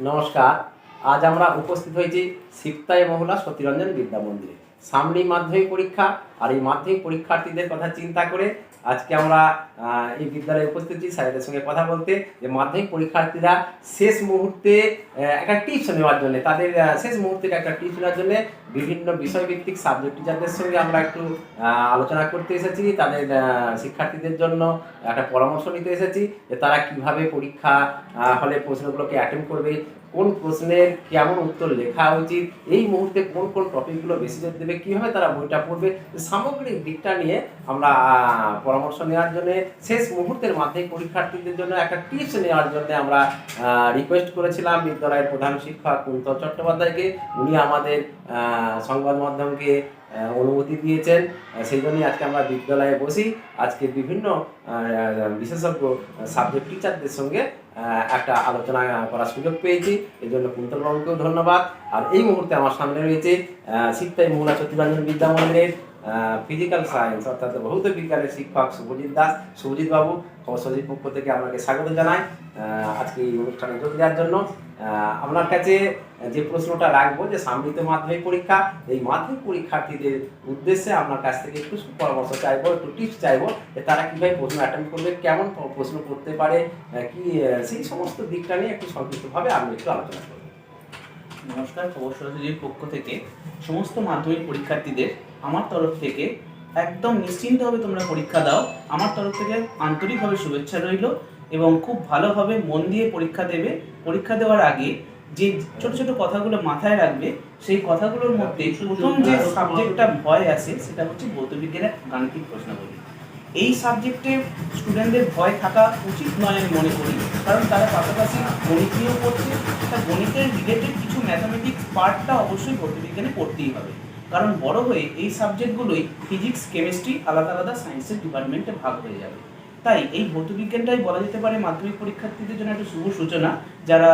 নমস্কার। আজ আমরা উপস্থিত হয়েছি সিপ্তাই মহলা সতীরঞ্জন বিদ্যা মন্দিরে। সামনেই মাধ্যমিক পরীক্ষা আর এই মাধ্যমিক পরীক্ষার্থীদের কথা চিন্তা করে আজকে আমরা এই বিদ্যালয়ে উপস্থিত স্যারেদের সঙ্গে কথা বলতে যে মাধ্যমিক পরীক্ষার্থীরা শেষ মুহূর্তে একটা টিপস নেওয়ার জন্য, তাদের শেষ মুহূর্তে একটা টিপস নেওয়ার জন্য বিভিন্ন বিষয়ভিত্তিক সাবজেক্ট টিচারদের সঙ্গে আমরা একটু আলোচনা করতে এসেছি, তাদের শিক্ষার্থীদের জন্য একটা পরামর্শ নিতে এসেছি যে তারা কীভাবে পরীক্ষা হলে প্রশ্নগুলোকে অ্যাটেন্ড করবে, কোন প্রশ্নের কেমন উত্তর লেখা উচিত, এই মুহূর্তে কোন কোন টপিকগুলো বেশি জোর দেবে কীভাবে তারা বইটা পড়বে। সামগ্রিক দিকটা নিয়ে আমরা পরামর্শ নেওয়ার জন্য, শেষ মুহূর্তের মাধ্যমিক পরীক্ষার্থীদের জন্য একটা টিপস নেওয়ার জন্য আমরা রিকোয়েস্ট করেছিলাম বিদ্যালয়ের প্রধান শিক্ষক কুন্তল চট্টোপাধ্যায়কে। উনি আমাদের সংবাদ মাধ্যমকে অনুমতি দিয়েছেন। সেই জন্যই আজকে আমরা বিদ্যালয়ে বসি। আজকে বিভিন্ন বিশেষজ্ঞ সাবজেক্ট টিচারদের সঙ্গে একটা আলোচনা করার সুযোগ পেয়েছি। এই জন্য কুন্তলবাবুকেও ধন্যবাদ। আর এই মুহূর্তে আমার সামনে রয়েছে শিক্ষাই মহিলা সত্যিরঞ্জন বিদ্যা মন্দিরের ফিজিক্যাল সায়েন্স অর্থাৎ ভৌত বিজ্ঞানের শিক্ষক শুভজিৎ দাস। শুভজিৎ বাবু পক্ষ থেকে আপনাকে স্বাগত জানাই আজকে এই অনুষ্ঠানে যোগ দেওয়ার জন্য। আপনার কাছে যে প্রশ্নটা রাখব যে সামরিত মাধ্যমিক পরীক্ষা, এই মাধ্যমিক পরীক্ষার্থীদের উদ্দেশ্যে আপনার কাছ থেকে একটু পরামর্শ চাইব, একটু টিপস চাইব যে তারা কীভাবে প্রশ্ন অ্যাটেন্ড করবে, কেমন প্রশ্ন করতে পারে কি সেই সমস্ত দিকটা নিয়ে একটু সংক্ষিপ্তভাবে আপনি একটু আলোচনা করবেন নমস্কার, খবর সরাসরির পক্ষ থেকে সমস্ত মাধ্যমিক পরীক্ষার্থীদের আমার তরফ থেকে একদম নিশ্চিন্তভাবে তোমরা পরীক্ষা দাও। আমার তরফ থেকে আন্তরিকভাবে শুভেচ্ছা রইল। এবং খুব ভালোভাবে মন দিয়ে পরীক্ষা দেবে। পরীক্ষা দেওয়ার আগে যে ছোট ছোট কথাগুলো মাথায় রাখবে সেই কথাগুলোর মধ্যে প্রথম যে সাবজেক্টটা ভয় আসে সেটা হচ্ছে ভৌতবিজ্ঞানের গাণিতিক প্রশ্নাবলী। এই সাবজেক্টে স্টুডেন্টদের ভয় থাকা উচিত নয় আমি মনে করি কারণ তারা পাশাপাশি গণিত নিয়েও পড়ছে। তা গণিতের রিলেটেড কিছু ম্যাথামেটিক্স পার্টটা অবশ্যই ভৌতবিজ্ঞানে পড়তেই হবে। কারণ বড় হয়ে এই সাবজেক্টগুলোই ফিজিক্স কেমিস্ট্রি আলাদা আলাদা সায়েন্সের ডিপার্টমেন্টে ভাগ হয়ে যাবে। তাই এই ভৌতবিজ্ঞানটাই বলা যেতে পারে মাধ্যমিক পরীক্ষার্থীদের জন্য একটা শুভ সূচনা যারা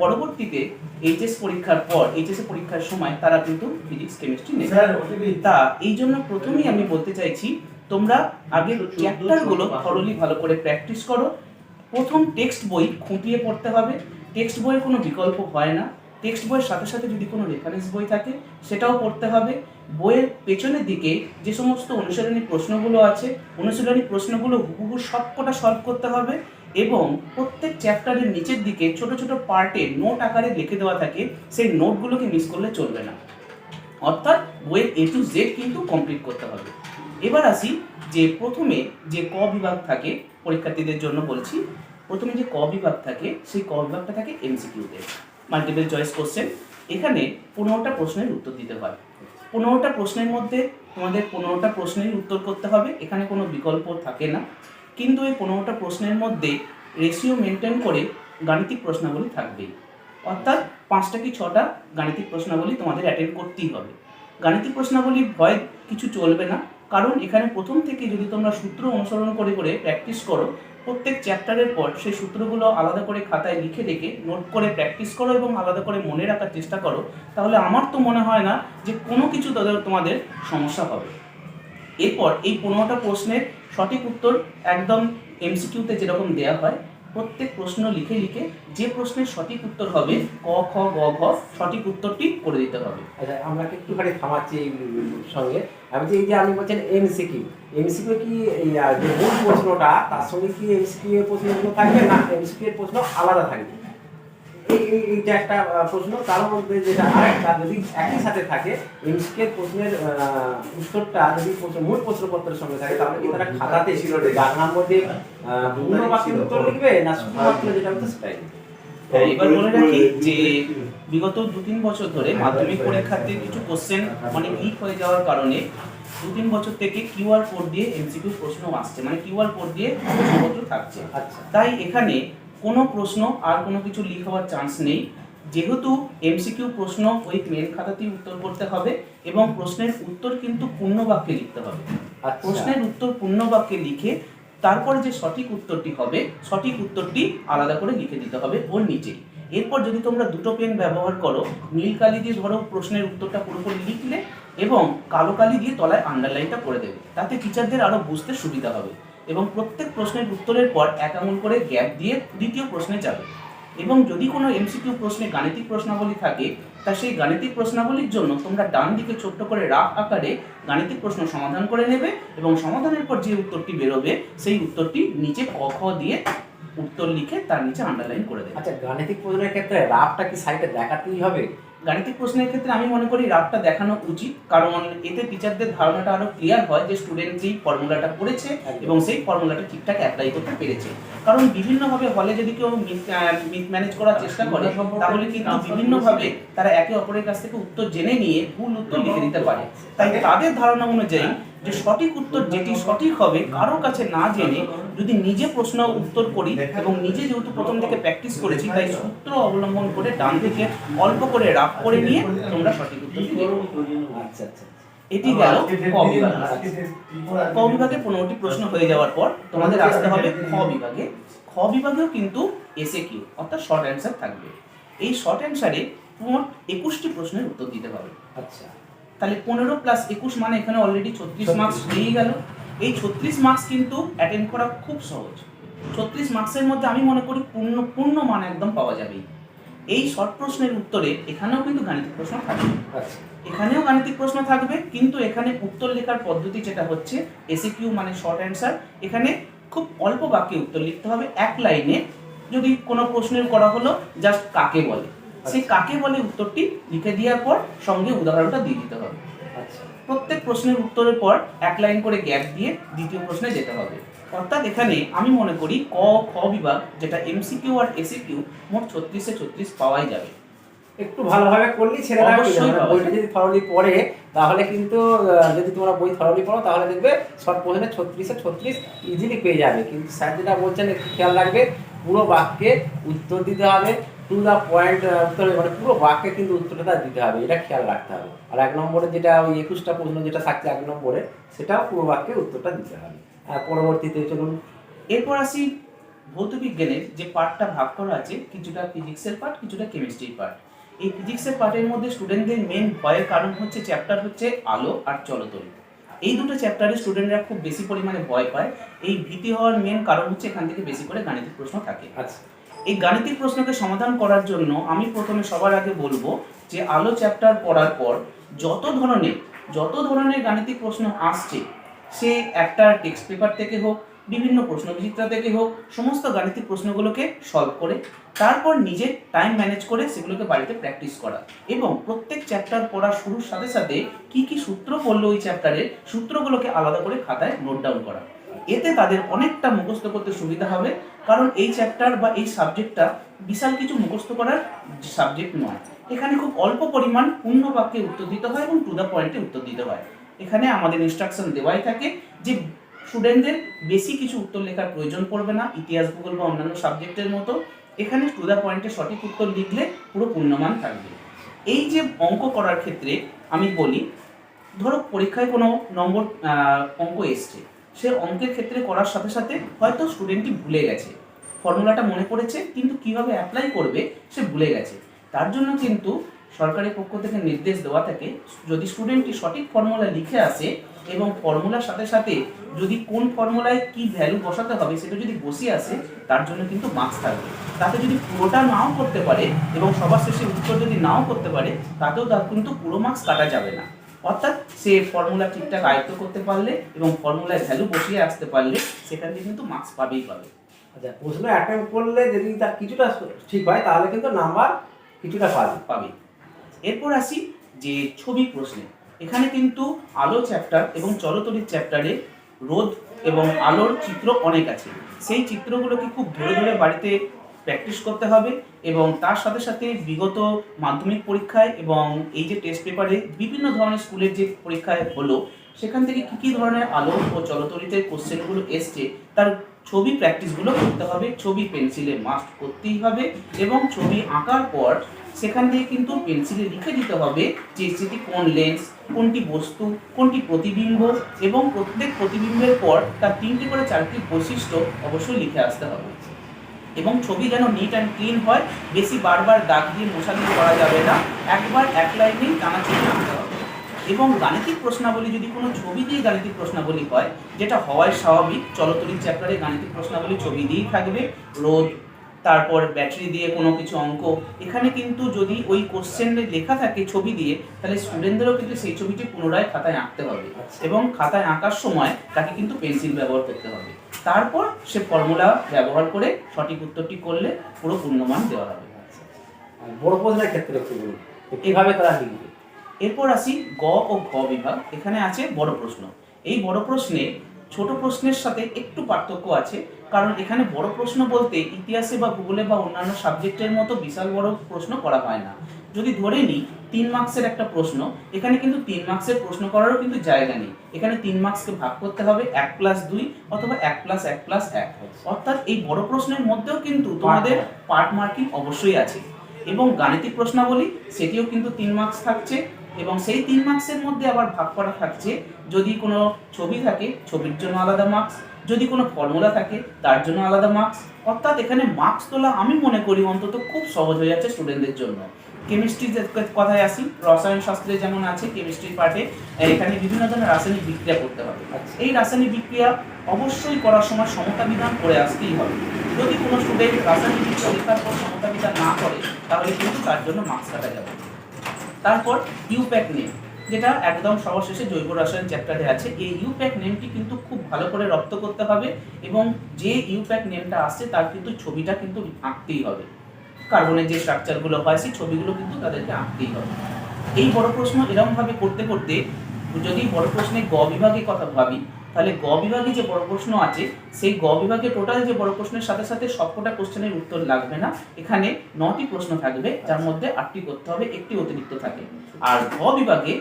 পরবর্তীতে এইচএস পরীক্ষার পর এইচএস পরীক্ষার সময় তারা কিন্তু ফিজিক্স কেমিস্ট্রি নেবে। তা এই জন্য প্রথমেই আমি বলতে চাইছি তোমরা আগে চ্যাপ্টারগুলো থরলি ভালো করে প্র্যাকটিস করো। প্রথম টেক্সট বই খুঁটিয়ে পড়তে হবে। টেক্সট বইয়ের কোনো বিকল্প হয় না। টেক্সট বইয়ের সাথে সাথে যদি কোনো রেফারেন্স বই থাকে, সেটাও পড়তে হবে। বইয়ের পেছনের দিকে যে সমস্ত অনুশীলনী প্রশ্নগুলো আছে, অনুশীলনী প্রশ্নগুলো হুবহু সবকটা সলভ করতে হবে এবং প্রত্যেক চ্যাপ্টারের নিচের দিকে ছোট ছোট পার্টে নোট আকারে লিখে দেওয়া থাকে, সেই নোটগুলোকে মিস করলে চলবে না। অর্থাৎ বইয়ের এ টু জেড কিন্তু কমপ্লিট করতে হবে। এবার আসি যে প্রথমে যে ক বিভাগ থাকে, পরীক্ষার্থীদের জন্য বলছি, প্রথমে যে ক বিভাগ থাকে, সেই ক বিভাগটা থাকে এমসিকিউতে মাল্টিপল চয়েস কোশ্চেন এখানে পনেরোটা প্রশ্নের উত্তর দিতে হয়। পনেরোটা প্রশ্নের মধ্যে তোমাদের পনেরোটা প্রশ্নেরই উত্তর করতে হবে, এখানে কোনো বিকল্প থাকে না। কিন্তু এই পনেরোটা প্রশ্নের মধ্যে রেশিও মেনটেন করে গাণিতিক প্রশ্নাবলী থাকবেই। অর্থাৎ পাঁচটা কি ছটা গাণিতিক প্রশ্নাবলী তোমাদের অ্যাটেন্ড করতেই হবে। গাণিতিক প্রশ্নাবলীর ভয় কিছু চলবে না। কারণ এখানে প্রথম থেকে যদি তোমরা সূত্র অনুসরণ করে করে প্র্যাকটিস করো, প্রত্যেক চ্যাপ্টারের পর সেই সূত্রগুলো আলাদা করে খাতায় লিখে রেখে নোট করে প্র্যাকটিস করো এবং আলাদা করে মনে রাখার চেষ্টা করো, তাহলে আমার তো মনে হয় না যে কোনো কিছু তাদের, তোমাদের সমস্যা হবে। এরপর এই পনেরোটা প্রশ্নের সঠিক উত্তর একদম এমসিকিউতে যেরকম দেওয়া হয় প্রত্যেক প্রশ্ন লিখে লিখে যে প্রশ্নের সঠিক উত্তর হবে, ক, খ, গ, ঘ, সঠিক উত্তরটি করে দিতে হবে। আচ্ছা আমরা একটুখানি থামাচ্ছি এই সঙ্গে? আমি যে এই যে আপনি বলছেন এমসিকিউ এমসিকিউ কি এই মূল প্রশ্নটা, তার সঙ্গে কি এমসিকিউ এর প্রশ্ন থাকবে না? এমসিকিউ এর প্রশ্ন আলাদা থাকবে? এইটা একটা প্রশ্ন। তার মধ্যে যেটা আরেকটা যদি একই সাথে থাকে প্রশ্নের উত্তরটা যদি মূল প্রশ্নপত্রের সঙ্গে থাকে তাহলে কি তারা খাতাতে ছিল মধ্যে পূর্ণ বাক্যের উত্তর লিখবে না শুধুমাত্র যেটা হচ্ছে সেটাই হ্যাঁ, এবার বলে রাখি যে বিগত দু তিন বছর ধরে মাধ্যমিক পরীক্ষার্থীর কিছু কোশ্চেন মানে লিক হয়ে যাওয়ার কারণে দু তিন বছর থেকে কিউআর কোড দিয়ে এমসিকিউ প্রশ্ন আসছে। মানে কিউআর কোড দিয়ে প্রশ্নপত্র থাকছে। আচ্ছা। তাই এখানে কোনো প্রশ্ন আর কোনো কিছু লিক হওয়ার চান্স নেই। যেহেতু এমসিকিউ প্রশ্ন ওই মেন খাতাতেই উত্তর করতে হবে এবং প্রশ্নের উত্তর কিন্তু পূর্ণ বাক্যে লিখতে হবে। আর প্রশ্নের উত্তর পূর্ণ বাক্যে লিখে তারপরে যে সঠিক উত্তরটি হবে সঠিক উত্তরটি আলাদা করে লিখে দিতে হবে ওর নিচেই। এরপর যদি তোমরা দুটো পেন ব্যবহার করো নীল কালি দিয়ে ধরো প্রশ্নের উত্তরটা পুরোপুরি লিখলে এবং কালো কালি দিয়ে তলায় আন্ডারলাইনটা করে দেবে। তাতে টিচারদের আরও বুঝতে সুবিধা হবে। এবং প্রত্যেক প্রশ্নের উত্তরের পর এক আঙুল করে গ্যাপ দিয়ে দ্বিতীয় প্রশ্নে যাবে। এবং যদি কোনো এমসিকিউ প্রশ্নে গাণিতিক প্রশ্নাবলী থাকে, তা সেই গাণিতিক প্রশ্নাবলীর জন্য তোমরা ডান দিকে ছোট্ট করে রাফ আকারে গাণিতিক প্রশ্ন সমাধান করে নেবে এবং সমাধানের পর যে উত্তরটি বেরোবে, সেই উত্তরটি নিচে ক, খ দিয়ে উত্তর লিখে তার নিচে আন্ডারলাইন করে দেবে। আচ্ছা গাণিতিক প্রশ্নের ক্ষেত্রে রাফটা কি সাইডে দেখাতেই হবে? গাণিতিক প্রশ্নের ক্ষেত্রে আমি মনে করি রাফটা দেখানো উচিত কারণ এতে টিচারদের ধারণাটা আরও ক্লিয়ার হয় যে স্টুডেন্ট যেই ফর্মুলাটা পড়েছে এবং সেই ফর্মুলাটা ঠিকঠাক অ্যাপ্লাই করতে পেরেছে। কারণ বিভিন্নভাবে হলে যদি কেউ মিস ম্যানেজ করার চেষ্টা করে তাহলে কিন্তু বিভিন্নভাবে তারা একে অপরের কাছ থেকে উত্তর জেনে নিয়ে ভুল উত্তর লিখে দিতে পারে। তাই তাদের ধারণা অনুযায়ী যে সঠিক উত্তর যেটি সঠিক হবে কারও কাছে না জেনে যদি নিজে প্রশ্ন উত্তর করি এবং নিজে যেহেতু প্রথম থেকে প্র্যাকটিস করেছি তাই সূত্র অবলম্বন করে ডান দিকে অল্প করে রাফ করে নিয়ে তোমরা সঠিক উত্তরটি দেবে আচ্ছা আচ্ছা এটি গেল ক বিভাগ। ক বিভাগে পনেরোটি প্রশ্ন হয়ে যাওয়ার পর তোমাদের আসতে হবে খ বিভাগে। খ বিভাগেও কিন্তু এসে কিউ অর্থাৎ শর্ট অ্যান্সার থাকবে। এই শর্ট অ্যান্সারে মোট একুশটি প্রশ্নের উত্তর দিতে হবে। আচ্ছা। তাহলে পনেরো প্লাস একুশ মানে এখানে অলরেডি ছত্রিশ মার্কস হয়েই গেল। এই ছত্রিশ মার্কস কিন্তু অ্যাটেন্ড করা খুব সহজ। ছত্রিশ মার্কসের মধ্যে আমি মনে করি পূর্ণ পূর্ণ মান একদম পাওয়া যাবেই। এই শর্ট প্রশ্নের উত্তরে এখানেও কিন্তু গাণিতিক প্রশ্ন থাকবে। আচ্ছা। এখানেও গাণিতিক প্রশ্ন থাকবে কিন্তু এখানে উত্তর লেখার পদ্ধতি যেটা হচ্ছে এসিকিউ মানে শর্ট অ্যান্সার এখানে খুব অল্প বাক্যে উত্তর লিখতে হবে। এক লাইনে যদি কোনো প্রশ্নের করা হলো জাস্ট কাকে বলে? সেই কাকে বলে উত্তরটি লিখে দেওয়ার পর সঙ্গে উদাহরণটা দিয়ে দিতে হবে। আচ্ছা। প্রত্যেক প্রশ্নের উত্তরের পর এক লাইন করে গ্যাপ দিয়ে দ্বিতীয় প্রশ্নে যেতে হবে। অর্থাৎ এখানে আমি মনে করি ক খ বিভাগ যেটা এমসিকিউ আর এসিকিউ মোট ছত্রিশে ছত্রিশ পাওয়াই যাবে। একটু ভালোভাবে যাবে। পাওয়া বইটা যদি থরলি পড়ে তাহলে কিন্তু যদি তোমরা বই থরলি পড়ো তাহলে দেখবে শর্ট প্রশ্নে ছত্রিশে ছত্রিশ ইজিলি পেয়ে যাবে। কিন্তু স্যার যেটা বলছেন একটু খেয়াল রাখবে পুরো বাক্যে উত্তর দিতে হবে টু দ্য পয়েন্ট উত্তর মানে পুরো বাক্যে কিন্তু উত্তরটা দিতে হবে এটা খেয়াল রাখতে হবে। আর এক নম্বরে যেটা ওই একুশটা প্রশ্ন যেটা থাকছে এক নম্বরে সেটাও পুরো বাক্যে উত্তরটা দিতে হবে। আর পরবর্তীতে চলুন। এরপর আসি ভৌতবিজ্ঞানের যে পার্টটা ভাগ করা আছে কিছুটা ফিজিক্সের পার্ট কিছুটা কেমিস্ট্রির পার্ট এই ফিজিক্সের পার্টের মধ্যে স্টুডেন্টদের মেন ভয়ের কারণ হচ্ছে চ্যাপ্টার হচ্ছে আলো আর চলতরিৎ এই দুটো চ্যাপ্টারে স্টুডেন্টরা খুব বেশি পরিমাণে ভয় পায়। এই ভীতি হওয়ার মেন কারণ হচ্ছে এখান থেকে বেশি করে গাণিতিক প্রশ্ন থাকে। আচ্ছা। এই গাণিতিক প্রশ্নকে সমাধান করার জন্য আমি প্রথমে সবার আগে বলব যে আলো চ্যাপ্টার পড়ার পর যত ধরনের যত ধরনের গাণিতিক প্রশ্ন আসছে, সে একটা টেক্সট পেপার থেকে হোক, বিভিন্ন প্রশ্ন বিচিত্রা থেকে হোক, সমস্ত গাণিতিক প্রশ্নগুলোকে সলভ করে, তারপর নিজে টাইম ম্যানেজ করে সেগুলোকে বাড়িতে প্র্যাকটিস করা। এবং প্রত্যেক চ্যাপ্টার পড়া শুরুর সাথে সাথে কি কি সূত্র পড়ল ওই চ্যাপ্টারের সূত্রগুলোকে আলাদা করে খাতায় নোট ডাউন করা। এতে তাদের অনেকটা মুখস্থ করতে সুবিধা হবে, কারণ এই চ্যাপ্টার বা এই সাবজেক্টটা বিশাল কিছু মুখস্থ করার সাবজেক্ট নয়। এখানে খুব অল্প পরিমাণ পূর্ণ বাক্যে উত্তর দিতে হয় এবং টু দ্য পয়েন্টে উত্তর দিতে হয়। এখানে আমাদের ইনস্ট্রাকশন দেওয়াই থাকে যে স্টুডেন্টদের বেশি কিছু উত্তর লেখার প্রয়োজন পড়বে না, ইতিহাস, ভূগোল বা অন্যান্য সাবজেক্টের মতো। এখানে টু দ্য পয়েন্টে সঠিক উত্তর লিখলে পুরো পূর্ণমান থাকবে। এই যে অঙ্ক করার ক্ষেত্রে আমি বলি, ধরো পরীক্ষায় কোনো নম্বর অঙ্ক এসছে। সে অঙ্কের ক্ষেত্রে করার সাথে সাথে হয়তো স্টুডেন্টটি ভুলে গেছে। ফর্মুলাটা মনে পড়েছে, কিন্তু কীভাবে অ্যাপ্লাই করবে সে ভুলে গেছে। তার জন্য কিন্তু সরকারের পক্ষ থেকে নির্দেশ দেওয়া থাকে, যদি স্টুডেন্টটি সঠিক ফর্মুলা লিখে আসে এবং ফর্মুলার সাথে সাথে যদি কোন ফর্মুলায় কি ভ্যালু বসাতে হবে সেটা যদি বসে আসে, তার জন্য কিন্তু মার্কস থাকবে। তাতে যদি পুরোটা নাও করতে পারে এবং সবার শেষে উত্তর যদি নাও করতে পারে, তাতেও তার কিন্তু পুরো মার্কস কাটা যাবে না। অর্থাৎ সে ফর্মুলা ঠিকঠাক আয়ত্ত করতে পারলে এবং ফর্মুলায় ভ্যালু বসিয়ে আসতে পারলে সেখান থেকে কিন্তু মার্কস পাবেই পাবে। আচ্ছা প্রশ্ন অ্যাটেম্প করলে যদি তার কিছুটা ঠিক হয় তাহলে কিন্তু নাম্বার কিছুটা পাবে। পাবে। এরপর আসি যে ছবি প্রশ্নে। এখানে কিন্তু আলো চ্যাপ্টার এবং চলতরিৎ চ্যাপ্টারে রোদ এবং আলোর চিত্র অনেক আছে। সেই চিত্রগুলোকে খুব ধরে ধরে বাড়িতে প্র্যাকটিস করতে হবে এবং তার সাথে সাথে বিগত মাধ্যমিক পরীক্ষায় এবং এই যে টেস্ট পেপারে বিভিন্ন ধরনের স্কুলের যে পরীক্ষায় হলো, সেখান থেকে কী কী ধরনের আলো ও চলতরিতের কোশ্চেনগুলো এসছে, তার ছবি প্র্যাকটিসগুলো করতে হবে, ছবি পেন্সিলে মাস্ট করতেই হবে এবং ছবি আঁকার পর সেখান থেকে কিন্তু পেন্সিলে লিখে দিতে হবে যে সেটি কোন লেন্স কোনটি বস্তু, কোনটি প্রতিবিম্ব এবং প্রত্যেক প্রতিবিম্বের পর তার তিনটি করে চারটি বৈশিষ্ট্য অবশ্যই লিখে আসতে হবে। এবং ছবি যেন নিট অ্যান্ড ক্লিন হয় বেশি বারবার দাগ দিয়ে মশা দিয়ে করা যাবে না একবার এক লাইনেই টানা ছবি আনতে হবে। এবং গাণিতিক প্রশ্নাবলী যদি কোনো ছবি দিয়ে গাণিতিক প্রশ্নাবলী হয় যেটা হওয়ায় স্বাভাবিক চলতরিৎ চ্যাপ্টারে গাণিতিক প্রশ্নাবলী ছবি দিয়েই থাকবে রোদ তারপর ব্যাটারি দিয়ে কোনো কিছু অঙ্ক এখানে কিন্তু যদি ওই কোশ্চেনে লেখা থাকে ছবি দিয়ে তাহলে স্টুডেন্টদেরও কিন্তু সেই ছবিটি পুনরায় খাতায় আঁকতে হবে। আচ্ছা। এবং খাতায় আঁকার সময় তাকে কিন্তু পেন্সিল ব্যবহার করতে হবে। তারপর সে ফর্মুলা ব্যবহার করে সঠিক উত্তরটি করলে পুরো পূর্ণমান দেওয়া হবে। আচ্ছা। বড় প্রশ্নের ক্ষেত্রে একটু বলুন কীভাবে তারা লিখবে? এরপর আসি গ ও ঘ বিভাগ। এখানে আছে বড় প্রশ্ন। এই বড় প্রশ্নে ছোট প্রশ্নের সাথে একটু পার্থক্য আছে কারণ এখানে বড় প্রশ্ন বলতে ইতিহাসে বা ভূগোলে বা অন্যান্য সাবজেক্টের মতো বিশাল বড় প্রশ্ন করা হয় না। যদি ধরে নিই তিন মার্কসের একটা প্রশ্ন। এখানে কিন্তু তিন মার্কসের প্রশ্ন করারও কিন্তু জায়গা নেই। এখানে তিন মার্কসকে ভাগ করতে হবে এক প্লাস দুই অথবা এক প্লাস এক প্লাস এক। অর্থাৎ এই বড় প্রশ্নের মধ্যেও কিন্তু তোমাদের পার্ট মার্কিং অবশ্যই আছে। এবং গাণিতিক প্রশ্নাবলী সেটিও কিন্তু তিন মার্কস থাকছে। এবং সেই তিন মার্কসের মধ্যে আবার ভাগ করা থাকছে। যদি কোনো ছবি থাকে ছবির জন্য আলাদা মার্কস যদি কোনো ফর্মুলা থাকে তার জন্য আলাদা মার্কস অর্থাৎ এখানে মার্কস তোলা আমি মনে করি অন্তত খুব সহজ হয়ে যাচ্ছে স্টুডেন্টদের জন্য। কেমিস্ট্রি কথায় আসি। রসায়ন শাস্ত্রে যেমন আছে কেমিস্ট্রির পার্টে এখানে বিভিন্ন ধরনের রাসায়নিক বিক্রিয়া করতে হবে। আচ্ছা। এই রাসায়নিক বিক্রিয়া অবশ্যই করার সময় সমতা বিধান করে আসতেই হবে। যদি কোনো স্টুডেন্ট রাসায়নিক বিক্রিয়া লেখার পর সমতা বিধান না করে তাহলে কিন্তু তার জন্য মার্কস কাটা যাবে। তারপর ইউপ্যাক নেম যেটা একদম সর্বশেষে জৈব রসায়ন চ্যাপ্টারে আছে। এই ইউপ্যাক নেমটি কিন্তু খুব ভালো করে রপ্ত করতে হবে এবং যে ইউপ্যাক নেমটা আসছে তার কিন্তু ছবিটা কিন্তু আঁকতেই হবে। কার্বনের যে স্ট্রাকচারগুলো হয়, সেই ছবিগুলো কিন্তু তাদেরকে আঁকতেই হবে। এই বড় প্রশ্ন এরকমভাবে করতে করতে যদি বড় প্রশ্নে গ বিভাগে কথা ভাবি, তাহলে গ বিভাগে যে বড় প্রশ্ন আছে, সেই গ বিভাগে টোটাল যে বড় প্রশ্নের সাথে সাথে সবকটা কোশ্চেনের উত্তর লাগবে না। এখানে নটি প্রশ্ন থাকবে, যার মধ্যে আটটি করতে হবে, একটি অতিরিক্ত থাকে। আর ঘ বিভাগে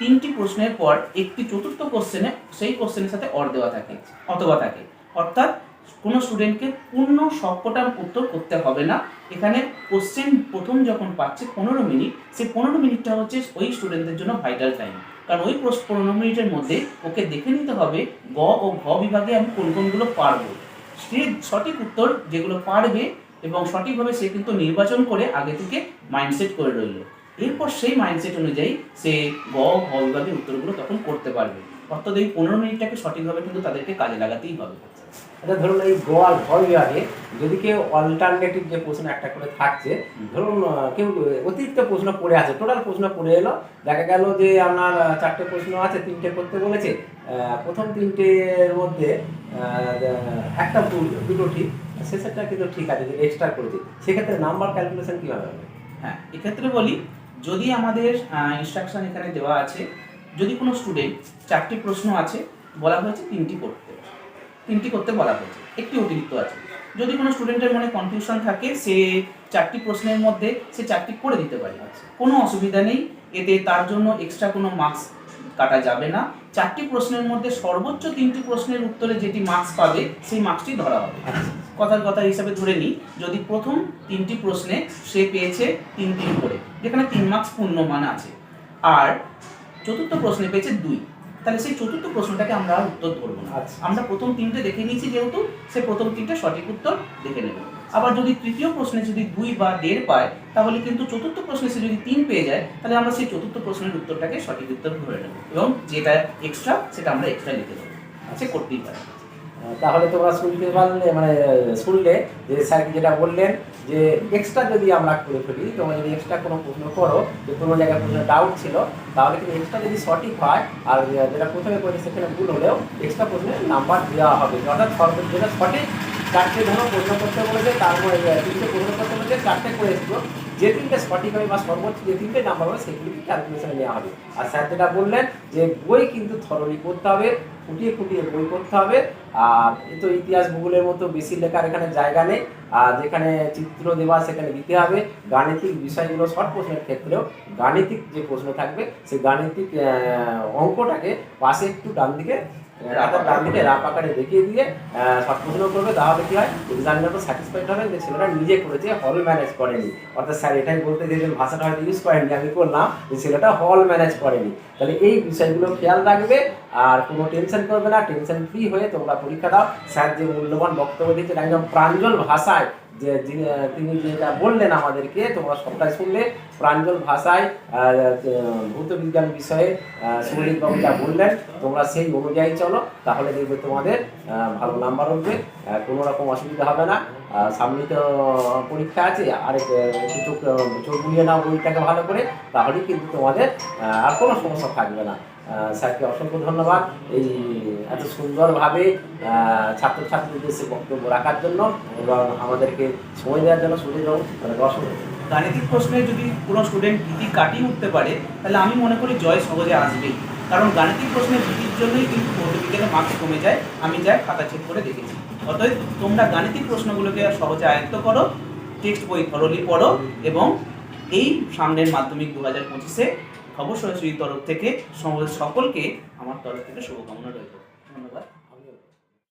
তিনটি প্রশ্নের পর একটি চতুর্থ কোশ্চেনে, সেই কোশ্চেনের সাথে অর দেওয়া থাকে, অথবা থাকে। অর্থাৎ কোনো স্টুডেন্টকে পূর্ণ সবকটা উত্তর করতে হবে না। এখানে কোশ্চেন প্রথম যখন পাচ্ছে পনেরো মিনিট সেই পনেরো মিনিটটা হচ্ছে ওই স্টুডেন্টদের জন্য ভাইটাল টাইম কারণ ওই প্রশ্ন পনেরো মিনিটের মধ্যে ওকে দেখে নিতে হবে গ ও ঘ বিভাগে আমি কোন কোনগুলো পারব। সে সঠিক উত্তর যেগুলো পারবে এবং সঠিকভাবে সে কিন্তু নির্বাচন করে আগে থেকে মাইন্ডসেট করে রইল। এরপর সেই মাইন্ডসেট অনুযায়ী সে গ ঘ বিভাগের উত্তরগুলো তখন করতে পারবে। অর্থাৎ এই পনেরো মিনিটটাকে সঠিকভাবে কিন্তু তাদেরকে কাজে লাগাতেই হবে। আচ্ছা ধরুন এই গ আর ঘ বিভাগে যদি কেউ অল্টারনেটিভ যে প্রশ্ন একটা করে থাকছে ধরুন কেউ অতিরিক্ত প্রশ্ন পড়ে আছে টোটাল প্রশ্ন পড়ে এলো দেখা গেল যে আপনার চারটে প্রশ্ন আছে তিনটে করতে বলেছে প্রথম তিনটের মধ্যে একটা ভুল দুটো ঠিক শেষেরটা কিন্তু ঠিক আছে এক্সট্রা করেছে। সেক্ষেত্রে নাম্বার ক্যালকুলেশন কীভাবে হবে? হ্যাঁ এক্ষেত্রে বলি যদি আমাদের ইনস্ট্রাকশন এখানে দেওয়া আছে, যদি কোনো স্টুডেন্ট চারটি প্রশ্ন আছে, বলা হয়েছে তিনটি করতে। তিনটি করতে বলা হয়েছে, একটি অতিরিক্ত আছে। যদি কোনো স্টুডেন্টের মনে কনফিউশন থাকে, সে চারটি প্রশ্নের মধ্যে সে চারটি করে দিতে পারে। কোনো অসুবিধা নেই, এতে তার জন্য এক্সট্রা কোনো মার্কস কাটা যাবে না। চারটি প্রশ্নের মধ্যে সর্বোচ্চ তিনটি প্রশ্নের উত্তরে যেটি মার্কস পাবে, সেই মার্কসটি ধরা হবে। কথার কথা হিসাবে ধরে নিই যদি প্রথম তিনটি প্রশ্নে সে পেয়েছে তিন তিন করে যেখানে তিন মার্কস পূর্ণ মান আছে। আর চতুর্থ প্রশ্নে পেয়েছে দুই তাহলে সেই চতুর্থ প্রশ্নটাকে আমরা উত্তর ধরবো না। আচ্ছা। আমরা প্রথম তিনটে দেখে নিয়েছি যেহেতু সে প্রথম তিনটে সঠিক উত্তর দেখে নেবে। আবার যদি তৃতীয় প্রশ্নে যদি দুই বা দেড় পায় তাহলে কিন্তু চতুর্থ প্রশ্নে সে যদি তিন পেয়ে যায় তাহলে আমরা সেই চতুর্থ প্রশ্নের উত্তরটাকে সঠিক উত্তর ধরে নেব এবং যেটা এক্সট্রা সেটা আমরা এক্সট্রা লিখে দেবো। সে করতেই পারে। তাহলে তোমরা শুনতে পারলে মানে শুনলে যে স্যার যেটা বললেন যে এক্সট্রা যদি আমরা করে ফেলি, তোমরা যদি এক্সট্রা কোনো প্রশ্ন করো যে কোনো জায়গায় প্রশ্ন ডাউট ছিল, তাহলে কিন্তু এক্সট্রা যদি সঠিক হয়, আর যেটা প্রথমে করি সেখানে ভুল হলেও এক্সট্রা প্রশ্নের নাম্বার দেওয়া হবে। অর্থাৎ যেটা সঠিক, চারটে ধরো প্রশ্ন করতে বলেছে, তারপরে তিনটে প্রশ্ন করতে বলেছে, চারটে করে এসলো যে তিনটে সঠিক হবে বা সর্বোচ্চ যে তিনটে নাম্বার হবে সেগুলিকে ক্যালকুলেশনে নেওয়া হবে। আর স্যার যেটা বললেন যে বই কিন্তু থরলি করতে হবে ফুটিয়ে খুঁটিয়ে বই করতে হবে। আর এ তো ইতিহাস ভূগোলের মতো বেশি লেখার এখানে জায়গা নেই। আর যেখানে চিত্র দেওয়া সেখানে দিতে হবে। গাণিতিক বিষয়গুলো শর্ট প্রশ্নের ক্ষেত্রেও গাণিতিক যে প্রশ্ন থাকবে, সেই গাণিতিক অঙ্কটাকে পাশে একটু ডান দিকে রাতার ডান দিকে রাপ আকারে দেখিয়ে দিয়ে শর্ট প্রশ্ন করবে। তাহলে কি হয়? এক্সামিনার তো স্যাটিসফাইড হবে, যে ছেলেটা নিজে করেছে হল ম্যানেজ করেনি। অর্থাৎ স্যার এটাই বলতে দিয়েছেন, ভাষাটা হয়তো ইউজ করেনি আমি করলাম যে ছেলেটা হল ম্যানেজ করেনি। তাহলে এই বিষয়গুলো খেয়াল রাখবে, আর কোনো টেনশন করবে না। টেনশন ফ্রি হয়ে তোমরা পরীক্ষা দাও। স্যার যে মূল্যবান বক্তব্য দিয়েছেন একদম প্রাঞ্জল ভাষায় যে তিনি যেটা বললেন আমাদেরকে তোমরা সবটাই শুনলে প্রাঞ্জল ভাষায় আহ, ভৌত বিজ্ঞান বিষয়ে সুমিত বাবু যা বললেন তোমরা সেই অনুযায়ী চলো তাহলে দেখবে তোমাদের ভালো নাম্বার উঠবে কোনো রকম অসুবিধা হবে না। সামনে তো পরীক্ষা আছে আর একটু চোখ চোখ নাও বইটাকে ভালো করে তাহলেই কিন্তু তোমাদের আর কোনো সমস্যা থাকবে না। স্যারকে অসংখ্য ধন্যবাদ। এই, এত সুন্দরভাবে ছাত্রছাত্রীদের বক্তব্য রাখার জন্য এবং আমাদেরকে সময় দেওয়ার জন্য সুযোগ মানে অসংখ্য গাণিতিক প্রশ্নে যদি কোনো স্টুডেন্ট ভীতি কাটিয়ে উঠতে পারে, তাহলে আমি মনে করি জয় সহজে আসবেই। কারণ গাণিতিক প্রশ্নের ভীতির জন্যই কিন্তু ভৌতবিজ্ঞানের মার্কস কমে যায়। আমি যাই খাতা চেক করে দেখেছি। অতএব তোমরা গাণিতিক প্রশ্নগুলোকে সহজে আয়ত্ত করো টেক্সট বই থরলি পড়ো এবং এই সামনের মাধ্যমিক দু হাজার পঁচিশে খবর সরাসরি তরফ থেকে সকলকে আমার তরফ থেকে শুভকামনা রইল। ধন্যবাদ।